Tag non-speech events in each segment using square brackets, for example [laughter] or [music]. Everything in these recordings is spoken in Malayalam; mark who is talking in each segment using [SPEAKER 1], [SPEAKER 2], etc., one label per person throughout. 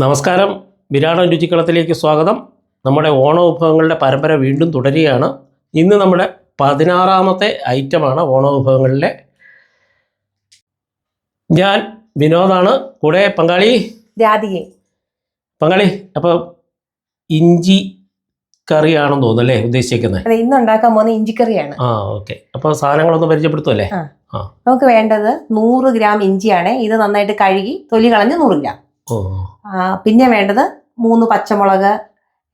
[SPEAKER 1] നമസ്കാരം. വിരാടൻ രുചിക്കളത്തിലേക്ക് സ്വാഗതം. നമ്മുടെ ഓണ വിഭവങ്ങളുടെ പരമ്പര വീണ്ടും തുടരുകയാണ്. ഇന്ന് നമ്മുടെ പതിനാറാമത്തെ ഐറ്റമാണ് ഓണ വിഭവങ്ങളിലെ. ഞാൻ വിനോദാണ്. കൂടെ പങ്കാളി?
[SPEAKER 2] രാധികെ
[SPEAKER 1] പങ്കാളി അപ്പോൾ ഇഞ്ചി കറിയാണെന്ന് തോന്നുന്നു അല്ലേ ഉദ്ദേശിക്കുന്നത്
[SPEAKER 2] ഇന്ന് ഉണ്ടാക്കാൻ പോകുന്ന ഇഞ്ചിക്കറിയാണ്
[SPEAKER 1] ആ ഓക്കെ. അപ്പോൾ സാധനങ്ങളൊന്ന് പരിചയപ്പെടുത്തുമല്ലേ
[SPEAKER 2] നമുക്ക് വേണ്ടത് നൂറ് ഗ്രാം ഇഞ്ചിയാണ്. ഇത് നന്നായിട്ട് കഴുകി തൊലി കളഞ്ഞ് നൂറ് ഗ്രാം. പിന്നെ വേണ്ടത് മൂന്ന് പച്ചമുളക്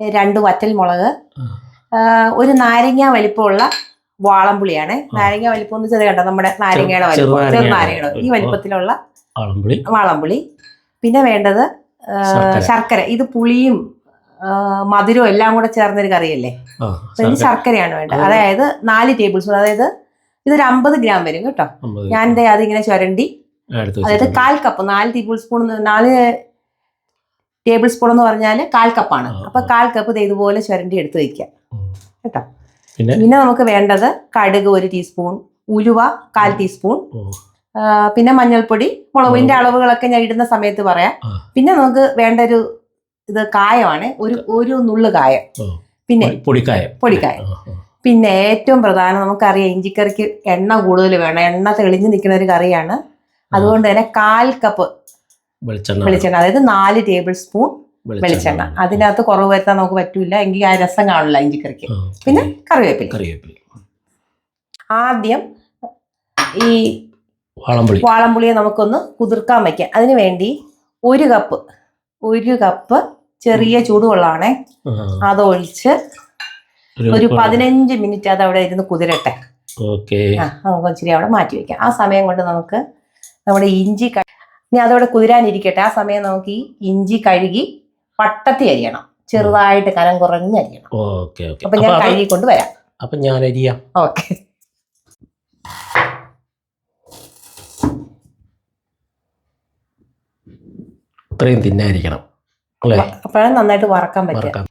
[SPEAKER 2] രണ്ട് വറ്റൽ മുളക് ഒരു നാരങ്ങ വലിപ്പമുള്ള വാളംപുളിയാണ്. നാരങ്ങ വലിപ്പം എന്ന് ചെറിയ കണ്ടോ നമ്മുടെ നാരങ്ങയുടെ വലിപ്പം
[SPEAKER 1] ചെറുനാരങ്ങയുടെ
[SPEAKER 2] ഈ
[SPEAKER 1] വലിപ്പം.
[SPEAKER 2] വലിപ്പത്തിലുള്ള വാളംപുളി. പിന്നെ വേണ്ടത്
[SPEAKER 1] ശർക്കര.
[SPEAKER 2] ഇത് പുളിയും മധുരവും എല്ലാം കൂടെ ചേർന്നൊരു കറിയല്ലേ? ഇതിന് ശർക്കരയാണ് വേണ്ടത്. അതായത് നാല് ടേബിൾ സ്പൂൺ. അതായത് ഇതൊരു അമ്പത് ഗ്രാം വരും കേട്ടോ. ഞാൻ അതിങ്ങനെ ചുരണ്ടി അതായത്. കാൽ കപ്പ് നാല് ടേബിൾ സ്പൂൺ നാല് ടേബിൾ സ്പൂൺ എന്ന് പറഞ്ഞാൽ കാൽ കപ്പാണ്. അപ്പൊ. കാൽ കപ്പ് ഇതുപോലെ ചുരണ്ടി എടുത്ത് വെക്കാം കേട്ടോ?
[SPEAKER 1] പിന്നെ?
[SPEAKER 2] നമുക്ക് വേണ്ടത് കടുക് ഒരു ടീസ്പൂൺ ഉലുവ കാൽ ടീസ്പൂൺ പിന്നെ മഞ്ഞൾപ്പൊടി മുളകിന്റെ അളവുകളൊക്കെ ഞാൻ ഇടുന്ന സമയത്ത് പറയാം. പിന്നെ നമുക്ക് വേണ്ട ഒരു ഇത് കായമാണ് ഒരു ഒരു നുള്ളു കായം. പിന്നെ
[SPEAKER 1] പൊടി- പൊടിക്കായം.
[SPEAKER 2] പൊടിക്കായം. പിന്നെ ഏറ്റവും പ്രധാനം നമുക്കറിയാം ഇഞ്ചിക്കറിക്ക് എണ്ണ കൂടുതൽ വേണം. എണ്ണ തെളിഞ്ഞു നിൽക്കുന്ന ഒരു കറിയാണ് അതുകൊണ്ട് തന്നെ കാൽ കപ്പ്
[SPEAKER 1] വെളിച്ചെണ്ണ.
[SPEAKER 2] വെളിച്ചെണ്ണ. അതായത് നാല് ടേബിൾ സ്പൂൺ വെളിച്ചെണ്ണ. അതിനകത്ത് കുറവ് വരുത്താൻ നമുക്ക് പറ്റൂല. എങ്കിൽ ആ രസം കാണില്ല ഇഞ്ചിക്കറിക്ക് പിന്നെ കറിവേപ്പില.
[SPEAKER 1] കറിവേപ്പില.
[SPEAKER 2] ആദ്യം ഈ
[SPEAKER 1] വാളംപുളി.
[SPEAKER 2] വാളംപുളിയെ നമുക്കൊന്ന് കുതിർക്കാൻ വയ്ക്കാം അതിന് വേണ്ടി ഒരു കപ്പ് ഒരു കപ്പ് ചെറിയ ചൂടുവെള്ളമാണേ. അതൊഴിച്ച് ഒരു പതിനഞ്ച് മിനിറ്റ് അത് അവിടെ ഇരുന്ന് കുതിരട്ടെ.
[SPEAKER 1] ഓക്കെ.
[SPEAKER 2] ആ നമുക്ക് ഇച്ചിരി അവിടെ മാറ്റി വെക്കാം. ആ സമയം കൊണ്ട് നമുക്ക് നമ്മുടെ ഇഞ്ചി ഇനി അതവിടെ കുതിരാനിരിക്കട്ടെ. ആ സമയം നമുക്ക് ഈ ഇഞ്ചി കഴുകി പട്ടത്തി അരിയണം. ചെറുതായിട്ട് കനം കുറഞ്ഞ് അരിയണം.
[SPEAKER 1] Okay okay.
[SPEAKER 2] അപ്പൊ ഞാൻ കഴുകി കൊണ്ട് വരാം.
[SPEAKER 1] അപ്പൊ ഞാൻ അരിയാം.
[SPEAKER 2] ഓക്കെ.
[SPEAKER 1] ഇത്രയും തിന്നായിരിക്കണം അല്ലേ?
[SPEAKER 2] അപ്പോഴാണ് നന്നായിട്ട് വറക്കാൻ പറ്റും
[SPEAKER 1] വറക്കാം.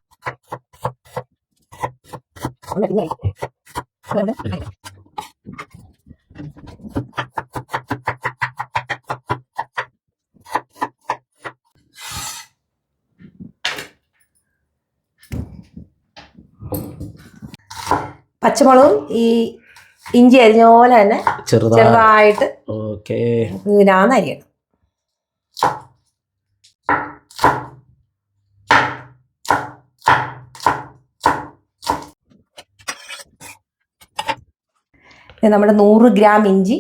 [SPEAKER 2] പച്ചമുളകും ഈ ഇഞ്ചി അരിഞ്ഞ പോലെ തന്നെ ചെറുതായിട്ട്
[SPEAKER 1] ഓക്കെ.
[SPEAKER 2] ഇതിനാന്ന് അരിയണം. നമ്മുടെ നൂറ് ഗ്രാം ഇഞ്ചി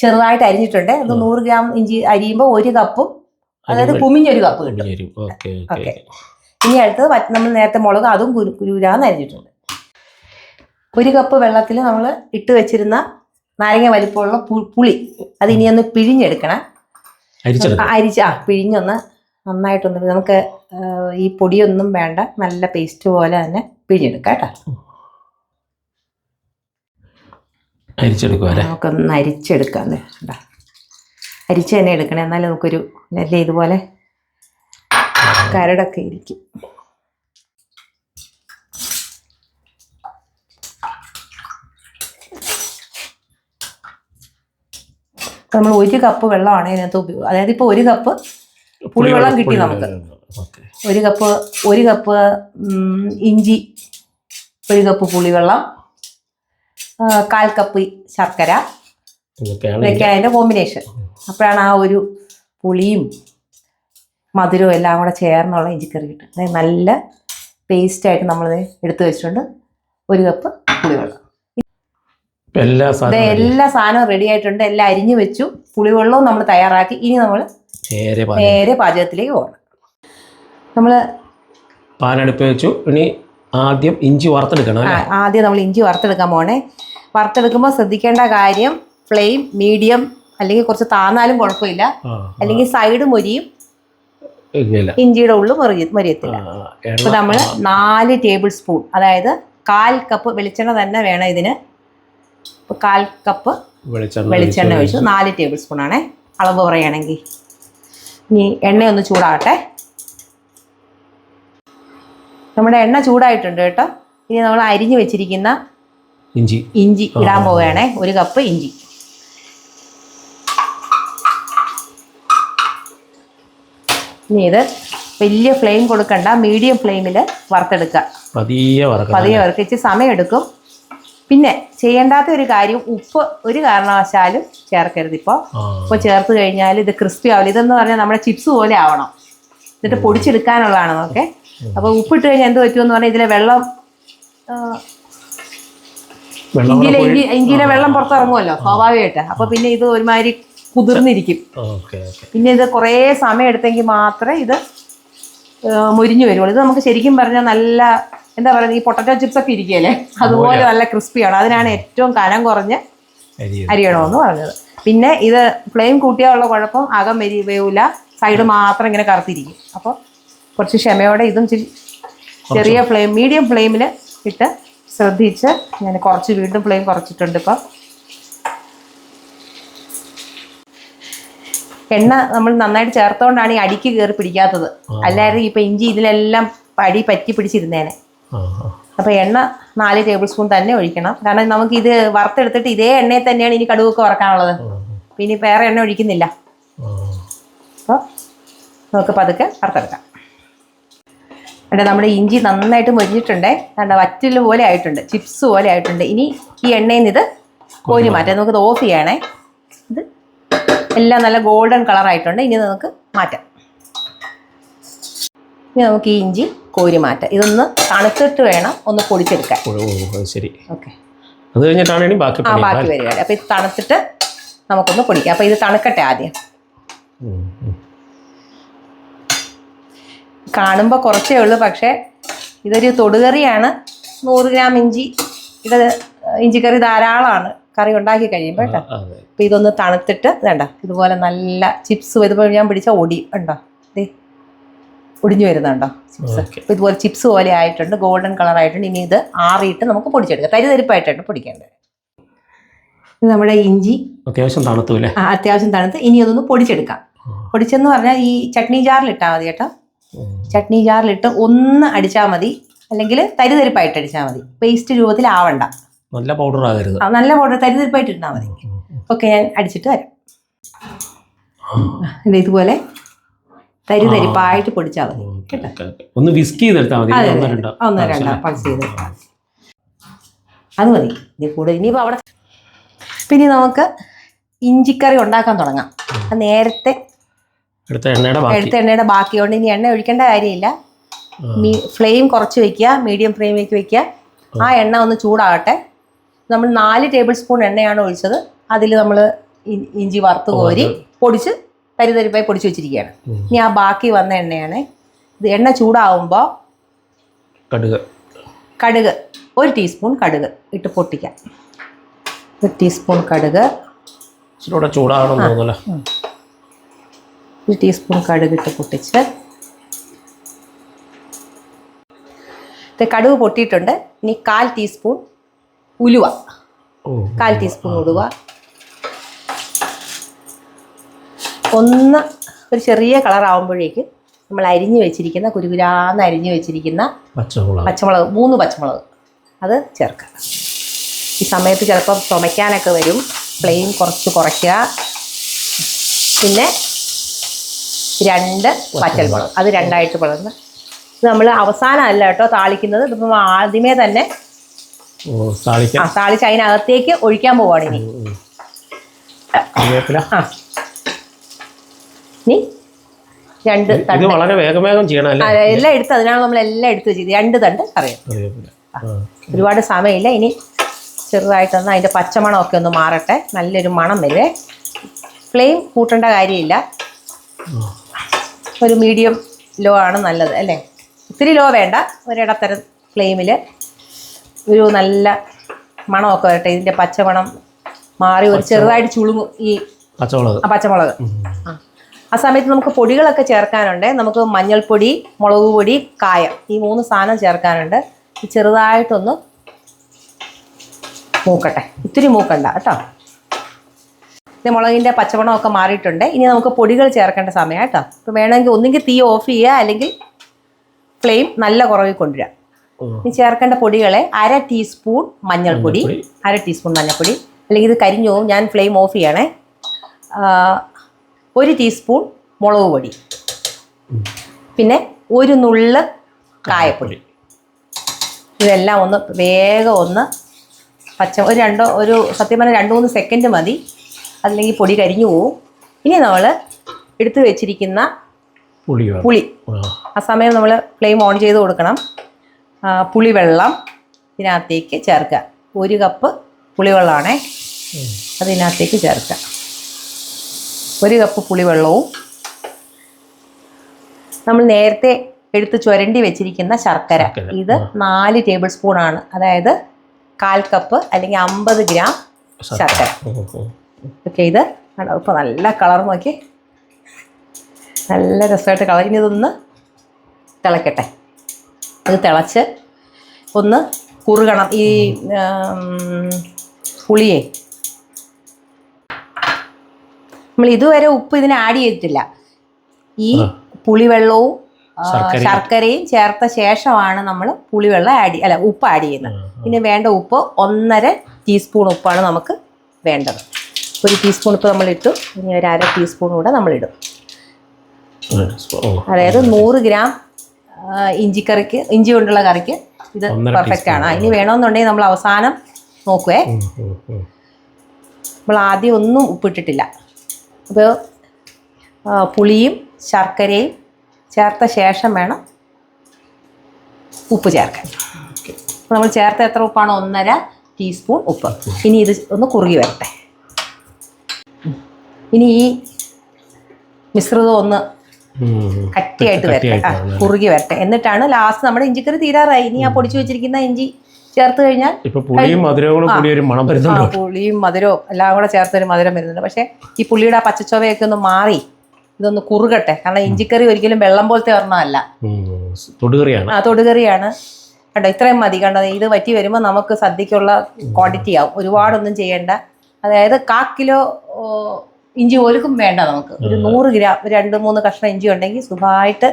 [SPEAKER 2] ചെറുതായിട്ട് അരിഞ്ഞിട്ടുണ്ട്. അത്. നൂറ് ഗ്രാം ഇഞ്ചി അരിയുമ്പോൾ ഒരു കപ്പും അതായത് കുമിഞ്ഞൊരു കപ്പ് കിട്ടും.
[SPEAKER 1] ഓക്കെ
[SPEAKER 2] ഇനി അടുത്തത് നമ്മൾ നേരത്തെ മുളക് അതും കുരു കുരുരാന്ന് അരിഞ്ഞിട്ടുണ്ട്. ഒരു കപ്പ് വെള്ളത്തിൽ നമ്മൾ ഇട്ട് വെച്ചിരുന്ന നാരങ്ങ വലിപ്പമുള്ള പുളി. അത് ഇനി ഒന്ന് പിഴിഞ്ഞെടുക്കണം. അരിച്ച ആ പിഴിഞ്ഞൊന്ന് നന്നായിട്ടൊന്ന് നമുക്ക് ഈ പൊടിയൊന്നും വേണ്ട. നല്ല പേസ്റ്റ് പോലെ തന്നെ പിഴിഞ്ഞെടുക്കാം കേട്ടോ. നമുക്കൊന്ന് അരിച്ചെടുക്കാം ദേ, കണ്ടോ. അരിച്ച് തന്നെ എടുക്കണേ. എന്നാലും നമുക്കൊരു നല്ല ഇതുപോലെ കരടൊക്കെ ഇരിക്കും. നമ്മൾ ഒരു കപ്പ് വെള്ളമാണ് ഇതിനകത്ത് ഉപയോഗം അതായത് ഇപ്പോൾ ഒരു കപ്പ് പുളിവെള്ളം കിട്ടി നമുക്ക്. ഒരു കപ്പ് ഒരു കപ്പ് ഇഞ്ചി ഒരു കപ്പ് പുളിവെള്ളം കാൽ കപ്പ് ശർക്കര.
[SPEAKER 1] ഇതൊക്കെയാണ്
[SPEAKER 2] അതിന്റെ കോമ്പിനേഷൻ അപ്പോഴാണ് ആ ഒരു പുളിയും മധുരവും എല്ലാം കൂടെ ചേർന്നുള്ള ഇഞ്ചിക്കറി കിട്ടും അതായത് നല്ല പേസ്റ്റായിട്ട് നമ്മളിത് എടുത്തു വെച്ചിട്ടുണ്ട്. ഒരു കപ്പ് പുളിവെള്ളം.
[SPEAKER 1] എല്ലാ സാധനവും
[SPEAKER 2] എല്ലാ സാധനവും റെഡി ആയിട്ടുണ്ട്. എല്ലാം അരിഞ്ഞു വെച്ചു. പുളിവെള്ളവും നമ്മൾ തയ്യാറാക്കി. ഇനി നമ്മൾ
[SPEAKER 1] നേരെ
[SPEAKER 2] പാചകത്തിലേക്ക് പോകണം. നമ്മൾ
[SPEAKER 1] പാലടുപ്പ് വെച്ചു. ഇനി ആദ്യം ഇഞ്ചി വറുത്തെടുക്കണം
[SPEAKER 2] ആദ്യം നമ്മൾ ഇഞ്ചി വറുത്തെടുക്കാൻ പോണേ. വറുത്തെടുക്കുമ്പോൾ ശ്രദ്ധിക്കേണ്ട കാര്യം ഫ്ലെയിം മീഡിയം അല്ലെങ്കിൽ കുറച്ച് താന്നാലും കുഴപ്പമില്ല. അല്ലെങ്കിൽ സൈഡ് മൊരിയും ഇഞ്ചിയുടെ ഉള്ളു മൊറി മൊരിയത്തില്ല. അപ്പൊ നമ്മൾ നാല് ടേബിൾ സ്പൂൺ അതായത് കാൽ കപ്പ് വെളിച്ചെണ്ണ തന്നെ വേണം ഇതിന്. ഇപ്പൊ കാൽ കപ്പ്
[SPEAKER 1] വെളിച്ചെണ്ണ
[SPEAKER 2] വെളിച്ചെണ്ണ
[SPEAKER 1] ഒഴിച്ച്
[SPEAKER 2] നാല് ടേബിൾ സ്പൂൺ ആണേ. അളവ് പറയുകയാണെങ്കിൽ ഇനി എണ്ണയൊന്ന് ചൂടാകട്ടെ. നമ്മുടെ എണ്ണ ചൂടായിട്ടുണ്ട് കേട്ടോ. ഇനി നമ്മൾ അരിഞ്ഞു വെച്ചിരിക്കുന്ന
[SPEAKER 1] ഇഞ്ചി.
[SPEAKER 2] ഇഞ്ചി ഇടാൻ. പോവുകയാണേ. ഒരു കപ്പ് ഇഞ്ചി. ഇനി ഇത് വലിയ ഫ്ലെയിം കൊടുക്കണ്ട. മീഡിയം ഫ്ലെയിമിൽ വറുത്തെടുക്കുക.
[SPEAKER 1] പതിയെ വറുക്കിച്ച്
[SPEAKER 2] പതിയെ വറുക്കുക ഇച്ചിരി സമയമെടുക്കും പിന്നെ ചെയ്യേണ്ടാത്ത ഒരു കാര്യം ഉപ്പ് ഒരു കാരണവശാലും ചേർക്കരുത് ഇപ്പോൾ ഉപ്പ് ചേർത്ത് കഴിഞ്ഞാൽ ഇത് ക്രിസ്പി ആവില്ല. ഇതെന്ന് പറഞ്ഞാൽ നമ്മുടെ ചിപ്സ് പോലെ ആവണം. എന്നിട്ട് പൊടിച്ചെടുക്കാനുള്ളതാണ് ഓക്കെ അപ്പോൾ ഉപ്പിട്ട് കഴിഞ്ഞാൽ എന്ത് പറ്റുമെന്ന് പറഞ്ഞാൽ ഇതിലെ വെള്ളം ഇഞ്ചിയിലെ ഇഞ്ചി ഇഞ്ചിയിലെ വെള്ളം പുറത്തിറങ്ങുമല്ലോ? സ്വാഭാവികമായിട്ട്. അപ്പൊ പിന്നെ ഇത് ഒരുമാതിരി കുതിർന്നിരിക്കും. പിന്നെ ഇത് കുറേ സമയം എടുത്തെങ്കിൽ മാത്രമേ ഇത് മുരിഞ്ഞു വരുള്ളൂ ഇത് നമുക്ക് ശരിക്കും പറഞ്ഞാൽ നല്ല എന്താ പറയുക ഈ പൊട്ടറ്റോ ചിപ്സ് ഒക്കെ ഇരിക്കുകയല്ലേ? അതുപോലെ നല്ല ക്രിസ്പിയാണ്. അതിനാണ് ഏറ്റവും കനം കുറഞ്ഞ്
[SPEAKER 1] അരി
[SPEAKER 2] അരിയണമെന്ന് പറഞ്ഞത്. പിന്നെ ഇത് ഫ്ലെയിം കൂട്ടിയാലുള്ള കുഴപ്പം അകം വരി വേവില്ല സൈഡ് മാത്രം ഇങ്ങനെ കറുത്തിരിക്കും. അപ്പോൾ കുറച്ച് ക്ഷമയോടെ ഇതും ചെറിയ ഫ്ലെയിം മീഡിയം ഫ്ലെയിമിൽ ഇട്ട് ശ്രദ്ധിച്ച് ഞാൻ കുറച്ച് വീണ്ടും ഫ്ലെയിം കുറച്ചിട്ടുണ്ട് ഇപ്പം. എണ്ണ നമ്മൾ നന്നായിട്ട് ചേർത്തോണ്ടാണ് ഈ അടിക്ക് കയറി പിടിക്കാത്തത്. അല്ലായിരുന്നു ഇപ്പൊ ഇഞ്ചി ഇതിലെല്ലാം അടി പറ്റി പിടിച്ചിരുന്നേനെ. അപ്പോൾ എണ്ണ നാല് ടേബിൾ സ്പൂൺ തന്നെ ഒഴിക്കണം. കാരണം നമുക്ക് ഇത് വറുത്തെടുത്തിട്ട് ഇതേ എണ്ണയിൽ തന്നെയാണ് ഇനി കടുവൊക്കെ വറക്കാനുള്ളത്. പിന്നെ വേറെ എണ്ണ ഒഴിക്കുന്നില്ല. അപ്പോൾ നമുക്ക് പതുക്കെ വറുത്തെടുക്കാം. അല്ലെ നമ്മുടെ ഇഞ്ചി നന്നായിട്ട് മൊരിഞ്ഞിട്ടുണ്ട്. കണ്ട വറ്റൽ പോലെ ആയിട്ടുണ്ട് ചിപ്സ് പോലെ ആയിട്ടുണ്ട്. ഇനി ഈ എണ്ണയിൽ നിന്ന് ഇത് കോരി മാറ്റാം. നമുക്കിത് ഓഫ് ചെയ്യണേ. ഇത് എല്ലാം നല്ല ഗോൾഡൻ കളർ ആയിട്ടുണ്ട് ഇനി നമുക്ക് മാറ്റാം. ഇനി നമുക്ക് ഈ ഇഞ്ചി കോരി മാറ്റാം. ഇതൊന്ന് തണുത്തിട്ട് വേണം ഒന്ന് പൊടിച്ചെടുക്കാൻ.
[SPEAKER 1] ശരി.
[SPEAKER 2] ഓക്കെ.
[SPEAKER 1] അത് കഴിഞ്ഞിട്ടാണ് ബാക്കി
[SPEAKER 2] ആ
[SPEAKER 1] പണി
[SPEAKER 2] ബാക്കി വരികയാണ് അപ്പോൾ ഇത് തണുത്തിട്ട് നമുക്കൊന്ന് പൊടിക്കാം. അപ്പോൾ ഇത് തണുക്കട്ടെ ആദ്യം. കാണുമ്പോൾ കുറച്ചേ ഉള്ളൂ പക്ഷേ ഇതൊരു തൊടുകറിയാണ്. നൂറ് ഗ്രാം ഇഞ്ചി. ഇത് ഇഞ്ചിക്കറി ധാരാളമാണ്. കറി ഉണ്ടാക്കി കഴിയുമ്പോൾ കേട്ടോ. അപ്പൊ ഇതൊന്ന് തണുത്തിട്ട് വേണ്ട. ഇതുപോലെ നല്ല ചിപ്സ് ഇതുപോലെ ഞാൻ പിടിച്ച ഒടി ഉണ്ടോ? ദേ ഒടിഞ്ഞു വരുന്നുണ്ടോ ചിപ്സ്? ഇതുപോലെ ചിപ്സ് പോലെ ആയിട്ടുണ്ട് ഗോൾഡൻ കളർ ആയിട്ടുണ്ട്. ഇനി ഇത് ആറിയിട്ട് നമുക്ക് പൊടിച്ചെടുക്കാം. തരി തരിപ്പായിട്ടാണ് പൊടിക്കേണ്ടത്. ഇത് നമ്മുടെ ഇഞ്ചി.
[SPEAKER 1] അത്യാവശ്യം തണുത്തു അല്ലേ?
[SPEAKER 2] ആ, അത്യാവശ്യം തണുത്ത്. ഇനി അതൊന്ന് പൊടിച്ചെടുക്കാം. പൊടിച്ചെന്ന് പറഞ്ഞാൽ ഈ ചട്നി ജാറിൽ ഇട്ടാൽ മതി കേട്ടോ. ചട്നി ജാറിലിട്ട് ഒന്ന് അടിച്ചാൽ മതി. അല്ലെങ്കിൽ തരിതരിപ്പായിട്ട് അടിച്ചാൽ മതി. പേസ്റ്റ് രൂപത്തിലാവണ്ട.
[SPEAKER 1] നല്ല പൗഡർ ആകരുത്.
[SPEAKER 2] നല്ല പൗഡർ തരിതരിപ്പായിട്ട് ഇട്ടാൽ മതി ഓക്കെ ഞാൻ അടിച്ചിട്ട് വരാം. ഇത് ഇതുപോലെ തരിതരിപ്പായിട്ട് പൊടിച്ചാൽ മതി.
[SPEAKER 1] ഒന്ന് വിസ്ക് ചെയ്തെടുത്താൽ മതി.
[SPEAKER 2] അതെ,
[SPEAKER 1] ഒന്നോ. രണ്ടോ?
[SPEAKER 2] പൾസ് ചെയ്തെടുക്കാം അത് മതി. ഇത് കൂടെ ഇനിയിപ്പോൾ അവിടെ പിന്നെ നമുക്ക് ഇഞ്ചിക്കറി ഉണ്ടാക്കാൻ തുടങ്ങാം. അത് നേരത്തെ
[SPEAKER 1] എടുത്ത എണ്ണയുടെ ബാക്കി.
[SPEAKER 2] എടുത്ത എണ്ണയുടെ ബാക്കിയുണ്ട്. ഇനി എണ്ണ ഒഴിക്കേണ്ട കാര്യമില്ല. ഫ്ലെയിം കുറച്ച് വെക്കുക. മീഡിയം ഫ്ലെയിമിലേക്ക് വെക്കുക. ആ എണ്ണ ഒന്ന് ചൂടാകട്ടെ. നമ്മൾ നാല് ടേബിൾ സ്പൂൺ എണ്ണയാണ് ഒഴിച്ചത്. അതിൽ നമ്മൾ ഇഞ്ചി വറുത്ത് കോരി പൊടിച്ച് തരിതരിപ്പായി പൊടിച്ച് വെച്ചിരിക്കുകയാണ്. ഇനി ആ ബാക്കി വന്ന എണ്ണയാണ്. ഇത് എണ്ണ ചൂടാവുമ്പോൾ
[SPEAKER 1] കടുക്.
[SPEAKER 2] കടുക് ഒരു ടീസ്പൂൺ കടുക് ഇട്ട് പൊട്ടിക്കാം. ഒരു ടീസ്പൂൺ കടുക്. ഒരു ടീസ്പൂൺ കടുക് ഇട്ട് പൊട്ടിച്ച്. കടുക് പൊട്ടിയിട്ടുണ്ട്. ഇനി കാൽ ടീസ്പൂൺ ഉലുവ. കാൽ ടീസ്പൂൺ ഉലുവ. ഒന്ന് ഒരു ചെറിയ കളർ ആകുമ്പോഴേക്ക് നമ്മൾ അരിഞ്ഞു വെച്ചിരിക്കുന്ന കുരുകുരാന്ന് അരിഞ്ഞു വെച്ചിരിക്കുന്ന
[SPEAKER 1] പച്ചമുളക്.
[SPEAKER 2] പച്ചമുളക് മൂന്ന് പച്ചമുളക് അത് ചേർക്കുക. ഈ സമയത്ത് ചിലപ്പം ചുമയ്ക്കാനൊക്കെ വരും. ഫ്ലെയിം കുറച്ച് കുറയ്ക്കുക. പിന്നെ രണ്ട് പച്ചമുളക്. അത് രണ്ടായിട്ട് പിളർന്ന്. നമ്മൾ അവസാനമല്ല കേട്ടോ താളിക്കുന്നത്. ഇതിപ്പം ആദ്യമേ തന്നെ താളിച്ച് അതിനകത്തേക്ക് ഒഴിക്കാൻ പോവാണ് ഇനി. രണ്ട് തണ്ട്.
[SPEAKER 1] വളരെ വേഗം വേഗം ചെയ്യണം
[SPEAKER 2] എല്ലാം എടുത്ത് അതിനാണ് നമ്മൾ എല്ലാം എടുത്ത് വെച്ചത്. രണ്ട് തണ്ട് അറിയാം ഒരുപാട് സമയമില്ല. ഇനി ചെറുതായിട്ടൊന്ന് പച്ചമണം ഒക്കെ ഒന്ന് മാറട്ടെ. നല്ലൊരു മണം വരുവേ. ഫ്ലെയിം കൂട്ടേണ്ട കാര്യമില്ല. ഒരു മീഡിയം ലോ ആണ് നല്ലത് അല്ലേ? ഒത്തിരി ലോ വേണ്ട. ഒരിടത്തരം ഫ്ലെയിമിൽ ഒരു നല്ല മണമൊക്കെ വരട്ടെ. ഇതിന്റെ പച്ചമണം മാറി ഒരു ചെറുതായിട്ട് ചുളുങ്ങും ഈ
[SPEAKER 1] പച്ചമുളക്.
[SPEAKER 2] ആ പച്ചമുളക്. ആ. സമയത്ത് നമുക്ക് പൊടികളൊക്കെ ചേർക്കാനുണ്ട്. നമുക്ക് മഞ്ഞൾപ്പൊടി മുളക് പൊടി കായം ഈ മൂന്ന് സാധനം ചേർക്കാനുണ്ട്. ചെറുതായിട്ടൊന്ന് മൂക്കട്ടെ. ഇത്തിരി മൂക്കണ്ട കേട്ടോ. ഇത് മുളകിന്റെ പച്ചമണമൊക്കെ മാറിയിട്ടുണ്ട്. ഇനി നമുക്ക് പൊടികൾ ചേർക്കേണ്ട സമയം കേട്ടോ. ഇപ്പം വേണമെങ്കിൽ ഒന്നുകിൽ തീ ഓഫ് ചെയ്യുക അല്ലെങ്കിൽ ഫ്ലെയിം നല്ല കുറവിൽ കൊണ്ടുവരിക. ഇനി ചേർക്കേണ്ട പൊടികളെ അര ടീസ്പൂൺ മഞ്ഞൾപ്പൊടി. അര ടീസ്പൂൺ മഞ്ഞൾപ്പൊടി. അല്ലെങ്കിൽ ഇത് കരിഞ്ഞു പോകും ഞാൻ ഫ്ലെയിം ഓഫ് ചെയ്യണേ. ഒരു ടീസ്പൂൺ മുളക് പൊടി. പിന്നെ ഒരു നുള്ള് കായപ്പൊടി. ഇതെല്ലാം ഒന്ന് വേഗം ഒന്ന് പച്ച ഒരു രണ്ടോ ഒരു സത്യം പറഞ്ഞാൽ രണ്ട് മൂന്ന് സെക്കൻഡ് മതി. അല്ലെങ്കിൽ പൊടി കരിഞ്ഞു പോവും. ഇനി നമ്മൾ എടുത്തു വെച്ചിരിക്കുന്ന
[SPEAKER 1] പുളി
[SPEAKER 2] പുളി.
[SPEAKER 1] ആ.
[SPEAKER 2] സമയം നമ്മൾ ഫ്ലെയിം ഓൺ ചെയ്ത് കൊടുക്കണം. പുളിവെള്ളം ഇതിനകത്തേക്ക് ചേർക്കുക. ഒരു കപ്പ് പുളിവെള്ളമാണേ അതിനകത്തേക്ക് ചേർക്കുക. ഒരു കപ്പ് പുളിവെള്ളവും നമ്മൾ നേരത്തെ എടുത്ത് ചുരണ്ടി വെച്ചിരിക്കുന്ന ശർക്കര. ഇത് നാല് ടേബിൾ സ്പൂൺ ആണ്. അതായത് കാൽ കപ്പ് അല്ലെങ്കിൽ അമ്പത് ഗ്രാം ശർക്കര. ഓക്കെ ഇത് ഇപ്പം നല്ല കളർ നോക്കി. നല്ല രസമായിട്ട് കളഞ്ഞതൊന്ന് തിളക്കട്ടെ. ഇത് തിളച്ച് ഒന്ന് കുറുകണം. ഈ പുളിയെ. നമ്മൾ ഇതുവരെ ഉപ്പ് ഇതിന് ആഡ് ചെയ്തിട്ടില്ല. ഈ. പുളിവെള്ളവും
[SPEAKER 1] ശർക്കരയും.
[SPEAKER 2] ചേർത്ത ശേഷമാണ് നമ്മൾ പുളിവെള്ളം ആഡ് അല്ല ഉപ്പ് ആഡ് ചെയ്യുന്നത്. ഇനി വേണ്ട ഉപ്പ് ഒന്നര ടീസ്പൂൺ ഉപ്പാണ് നമുക്ക് വേണ്ടത്. ഒരു ടീസ്പൂൺ ഉപ്പ് നമ്മൾ ഇട്ടു. ഇനി ഒരു അര ടീസ്പൂൺ കൂടെ
[SPEAKER 1] നമ്മളിടും
[SPEAKER 2] അതായത് നൂറ് ഗ്രാം ഇഞ്ചിക്കറിക്ക് ഇഞ്ചി കൊണ്ടുള്ള കറിക്ക് ഇത് പെർഫെക്റ്റ് ആണ്. ഇനി വേണമെന്നുണ്ടെങ്കിൽ നമ്മൾ അവസാനം നോക്കുവേ. നമ്മൾ ആദ്യം ഒന്നും ഉപ്പിട്ടിട്ടില്ല. അപ്പോൾ പുളിയും ശർക്കരയും ചേർത്ത ശേഷം വേണം ഉപ്പ് ചേർക്കാൻ. അപ്പോൾ നമ്മൾ ചേർത്ത എത്ര ഉപ്പാണ്? ഒന്നര ടീസ്പൂൺ ഉപ്പ്. ഇനി ഇത് ഒന്ന് കുറുകി വരട്ടെ. ഇനി ഈ മിശ്രിതം ഒന്ന്. കട്ടിയായിട്ട് വരട്ടെ. ആ. കുറുകി വരട്ടെ. എന്നിട്ടാണ് ലാസ്റ്റ് നമ്മുടെ ഇഞ്ചിക്കറി തീരാറായി. ഇനി ആ പൊടിച്ചു വെച്ചിരിക്കുന്ന ഇഞ്ചി ചേർത്ത് കഴിഞ്ഞാൽ
[SPEAKER 1] പുളിയും മധുരവും കൂടി ഒരു മണം
[SPEAKER 2] ആ
[SPEAKER 1] വരുന്നുണ്ട്
[SPEAKER 2] പുളിയും മധുരവും എല്ലാം കൂടെ ചേർത്ത് ഒരു മധുരം വരുന്നുണ്ട്. പക്ഷേ ഈ പുള്ളിയുടെ ആ പച്ചച്ചോവയൊക്കെ ഒന്ന് മാറി ഇതൊന്ന് കുറുകട്ടെ. കാരണം ഇഞ്ചിക്കറി ഒരിക്കലും വെള്ളം പോലത്തെ ഒരെണ്ണമല്ല.
[SPEAKER 1] തൊടുകറിയാണ്
[SPEAKER 2] ആ തൊടുകറിയാണ് കണ്ടോ ഇത്രയും മതി. കണ്ടോ ഇത് വറ്റി വരുമ്പോൾ നമുക്ക് സദ്യക്കുള്ള ക്വാണ്ടിറ്റി ആവും. ഒരുപാടൊന്നും ചെയ്യേണ്ട. അതായത് കാ കിലോ ഇഞ്ചി ഒരുക്കും വേണ്ട നമുക്ക്. ഒരു നൂറ് ഗ്രാം രണ്ട് മൂന്ന് കഷ്ണം ഇഞ്ചി ഉണ്ടെങ്കിൽ സുഖമായിട്ട്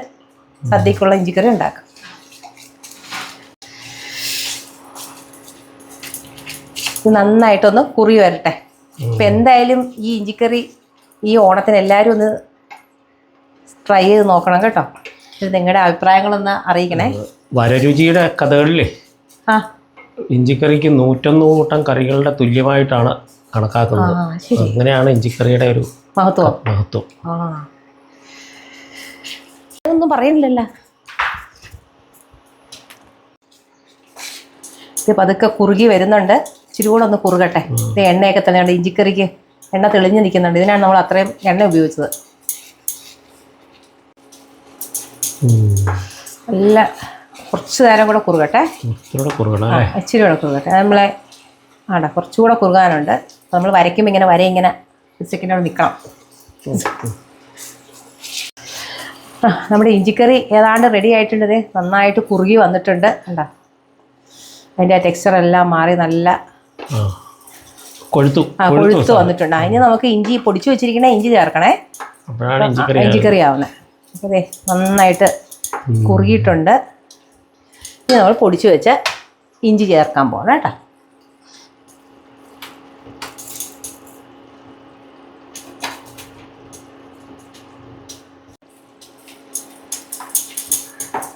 [SPEAKER 2] സദ്യക്കുള്ള ഇഞ്ചിക്കറി ഉണ്ടാക്കാം. നന്നായിട്ടൊന്ന് കുറി വരട്ടെ. ഇപ്പം എന്തായാലും ഈ ഇഞ്ചിക്കറി ഈ ഓണത്തിന് എല്ലാവരും ഒന്ന് ട്രൈ ചെയ്ത് നോക്കണം കേട്ടോ. ഇത് നിങ്ങളുടെ അഭിപ്രായങ്ങളൊന്ന് അറിയിക്കണേ.
[SPEAKER 1] വരരുചിയുടെ കഥകളിലെ
[SPEAKER 2] ആ.
[SPEAKER 1] ഇഞ്ചിക്കറിക്ക് നൂറ്റൊന്ന് കൂട്ടം കറികളുടെ തുല്യമായിട്ടാണ് കണക്കാക്കുന്നത്. അങ്ങനെയാണ് ഇഞ്ചിക്കറിയുടെ ഒരു
[SPEAKER 2] മഹത്വം.
[SPEAKER 1] മഹത്വം.
[SPEAKER 2] അതൊന്നും പറയുന്നില്ലല്ലോ ഇത് പതുക്കെ കുറുകി വരുന്നുണ്ട്. ഇച്ചിരി കൂടെ ഒന്ന് കുറുകട്ടെ. ഇത് എണ്ണയൊക്കെ തന്നെയുണ്ട് ഇഞ്ചിക്കറിക്ക് എണ്ണ തെളിഞ്ഞു നിൽക്കുന്നുണ്ട്. ഇതിനാണ് നമ്മൾ അത്രയും എണ്ണ ഉപയോഗിച്ചത്. നല്ല കുറച്ച് നേരം കൂടെ കുറുകട്ടെ. ഇച്ചിരി കൂടെ കുറുകട്ടെ. നമ്മളെ ആടാ കുറച്ചുകൂടെ കുറുകാനുണ്ട്. നമ്മൾ വരയ്ക്കുമ്പോൾ ഇങ്ങനെ വര ഇങ്ങനെ ഉച്ചക്കിനോട് നിൽക്കണം ആ, നമ്മുടെ ഇഞ്ചിക്കറി ഏതാണ്ട് റെഡി ആയിട്ടുണ്ട് ദേ. നന്നായിട്ട് കുറുകി വന്നിട്ടുണ്ട്. കണ്ടോ? അതിന്റെ ടെക്സ്ചർ എല്ലാം മാറി നല്ല
[SPEAKER 1] കൊഴുത്തു.
[SPEAKER 2] ആ കൊഴുത്ത് വന്നിട്ടുണ്ട്. അതിന് നമുക്ക് ഇഞ്ചി പൊടിച്ചു വെച്ചിരിക്കണ ഇഞ്ചി ചേർക്കണേ.
[SPEAKER 1] ഇഞ്ചിക്കറി
[SPEAKER 2] ആവുന്നത്. അപ്പോൾ ദേ നന്നായിട്ട് കുറുകിയിട്ടുണ്ട്. ഇനി നമ്മൾ പൊടിച്ചു വെച്ച ഇഞ്ചി ചേർക്കാൻ പോകണം കേട്ടോ.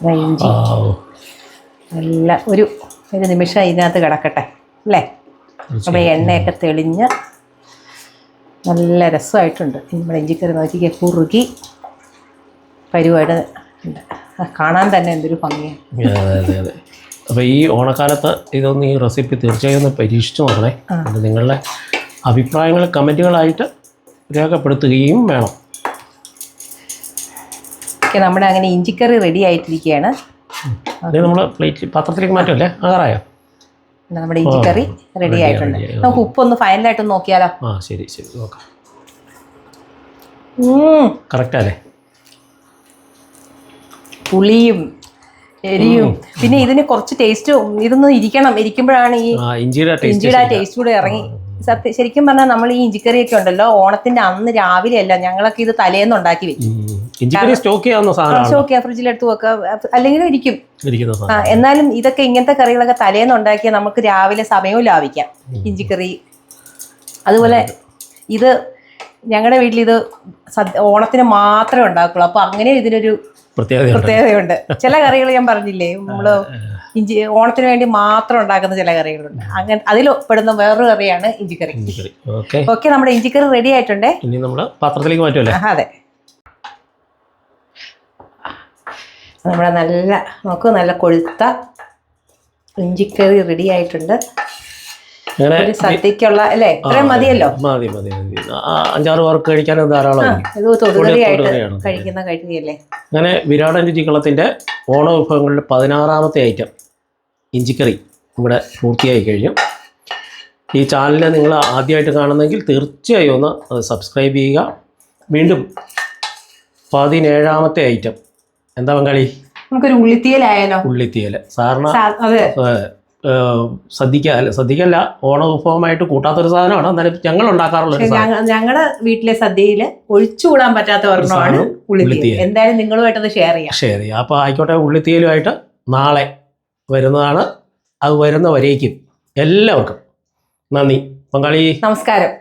[SPEAKER 2] ദാ
[SPEAKER 1] ചെയ്യും
[SPEAKER 2] നല്ല ഒരു ഒരു നിമിഷം ഇതിനകത്ത് കിടക്കട്ടെ അല്ലേ? അപ്പോൾ എണ്ണയൊക്കെ തെളിഞ്ഞ് നല്ല രസമായിട്ടുണ്ട്. നമ്മുടെ ഇഞ്ചിക്കറി നോക്കിക്കേ കുറുകി പരുവായിട്ട് ഉണ്ട്. കാണാൻ തന്നെ എന്തൊരു ഭംഗിയാണ്
[SPEAKER 1] അതെ അതെ അപ്പോൾ ഈ ഓണക്കാലത്ത് ഇതൊന്ന് ഈ റെസിപ്പി തീർച്ചയായും ഒന്ന് പരീക്ഷിച്ച് നോക്കണേ നിങ്ങളുടെ അഭിപ്രായങ്ങൾ കമന്റുകളായിട്ട് രേഖപ്പെടുത്തുകയും വേണം.
[SPEAKER 2] ഓക്കെ നമ്മുടെ അങ്ങനെ ഇഞ്ചിക്കറി റെഡി ആയിട്ടിരിക്കുകയാണ്.
[SPEAKER 1] നമ്മൾ പ്ലേറ്റ് പാത്രത്തിലേക്ക് മാറ്റുമല്ലേ ആകാറായോ
[SPEAKER 2] നമ്മുടെ ഇഞ്ചിക്കറി റെഡി ആയിട്ടുണ്ട്. നമുക്ക് ഉപ്പൊന്ന് ഫൈനലായിട്ട് നോക്കിയാലോ?
[SPEAKER 1] ആ ശരി ശരി. നോക്കാം.
[SPEAKER 2] ഉം,
[SPEAKER 1] കറക്റ്റ് അല്ലേ
[SPEAKER 2] പുളിയും എരിയും. പിന്നെ ഇതിന് കുറച്ച് ടേസ്റ്റും ഇതൊന്ന് ഇരിക്കണം. ഇരിക്കുമ്പോഴാണ് ഈ
[SPEAKER 1] ഇഞ്ചിയുടെ ടേസ്റ്റ്
[SPEAKER 2] കൂടെ ഇറങ്ങി. സത്യം ശരിക്കും പറഞ്ഞാൽ നമ്മൾ ഈ ഇഞ്ചിക്കറിയൊക്കെ ഉണ്ടല്ലോ ഓണത്തിന്റെ അന്ന് രാവിലെയല്ല ഞങ്ങളൊക്കെ ഇത് തലേന്ന് ഉണ്ടാക്കി വെക്കും.
[SPEAKER 1] ഇഞ്ചിക്കറി സ്റ്റോക്ക് ചെയ്യാവുന്ന സാധനമാണ്
[SPEAKER 2] നോക്കിയാൽ ഫ്രിഡ്ജിലെടുത്ത് വെക്കുക അല്ലെങ്കിൽ ഇരിക്കും. എന്നാലും ഇതൊക്കെ ഇങ്ങനത്തെ കറികളൊക്കെ തലേന്ന് ഉണ്ടാക്കിയാൽ നമുക്ക് രാവിലെ സമയവും ലാഭിക്കാം. ഇഞ്ചിക്കറി. അതുപോലെ ഇത് ഞങ്ങളുടെ വീട്ടിൽ ഇത് ഓണത്തിന് മാത്രമേ ഉണ്ടാക്കുള്ളൂ. അപ്പൊ അങ്ങനെ ഇതിനൊരു
[SPEAKER 1] പ്രത്യേകതയുണ്ട്.
[SPEAKER 2] ചില [laughs] കറികൾ ഞാൻ പറഞ്ഞില്ലേ നമ്മൾ ഇഞ്ചി ഓണത്തിന് വേണ്ടി മാത്രം ഉണ്ടാക്കുന്ന ചില കറികളുണ്ട്. അങ്ങനെ അതിൽ പെടുന്ന വേറൊരു കറിയാണ് ഇഞ്ചിക്കറി.
[SPEAKER 1] ഓക്കെ.
[SPEAKER 2] നമ്മുടെ ഇഞ്ചിക്കറി റെഡി ആയിട്ടുണ്ടേ.
[SPEAKER 1] ഇനി നമ്മൾ പാത്രത്തിലേക്ക് മാറ്റുമല്ലേ
[SPEAKER 2] അതെ. നമ്മുടെ നല്ല നമുക്ക് നല്ല കൊഴുത്ത ഇഞ്ചിക്കറി റെഡി ആയിട്ടുണ്ട്. ഒരു സദ്യക്കുള്ള അല്ലേ? ഇത്രയും മതിയല്ലോ?
[SPEAKER 1] മതി മതി മതി. ആ, അഞ്ചാറ് പേർക്ക് കഴിക്കാൻ ധാരാളം
[SPEAKER 2] ഇത് തൊടുകറിയായിട്ട്
[SPEAKER 1] തൊടുകറിയാണ്.
[SPEAKER 2] കഴിക്കുന്ന കഴിക്കുകയല്ലേ
[SPEAKER 1] അങ്ങനെ വിരാടൻ രുചിക്കളത്തിന്റെ ഓണ വിഭവങ്ങളുടെ പതിനാറാമത്തെ ഐറ്റം ഇഞ്ചിക്കറി ഇവിടെ പൂർത്തിയായി കഴിഞ്ഞു. ഈ ചാനൽ നിങ്ങൾ ആദ്യമായിട്ട് കാണുന്നെങ്കിൽ തീർച്ചയായും ഒന്ന് സബ്സ്ക്രൈബ് ചെയ്യുക. വീണ്ടും പതിനേഴാമത്തെ ഐറ്റം എന്താ പങ്കാളി?
[SPEAKER 2] നമുക്കൊരു ഉള്ളിത്തീയലായാലോ?
[SPEAKER 1] ഉള്ളിത്തീയൽ.
[SPEAKER 2] സാറിന് അതെ.
[SPEAKER 1] സദ്യക്ക അല്ല സദ്യക്കല്ല ഓണ വിഭവമായിട്ട് കൂട്ടാത്തൊരു സാധനമാണ്. എന്നാലും ഞങ്ങൾ ഉണ്ടാക്കാറുള്ള
[SPEAKER 2] ഞങ്ങളുടെ വീട്ടിലെ സദ്യയിൽ ഒഴിച്ചുകൂടാൻ പറ്റാത്ത ഒരെണ്ണമാണ്
[SPEAKER 1] ഉള്ളിത്തീയൽ.
[SPEAKER 2] എന്തായാലും നിങ്ങളുമായിട്ടൊന്ന് ഷെയർ ചെയ്യാം.
[SPEAKER 1] ശരി അപ്പോൾ ആയിക്കോട്ടെ ഉള്ളിത്തീയലുമായിട്ട് നാളെ വരുന്നതാണ്. അത് വരുന്ന വരേക്കും എല്ലാവർക്കും നന്ദി. പങ്കാളി.
[SPEAKER 2] നമസ്കാരം.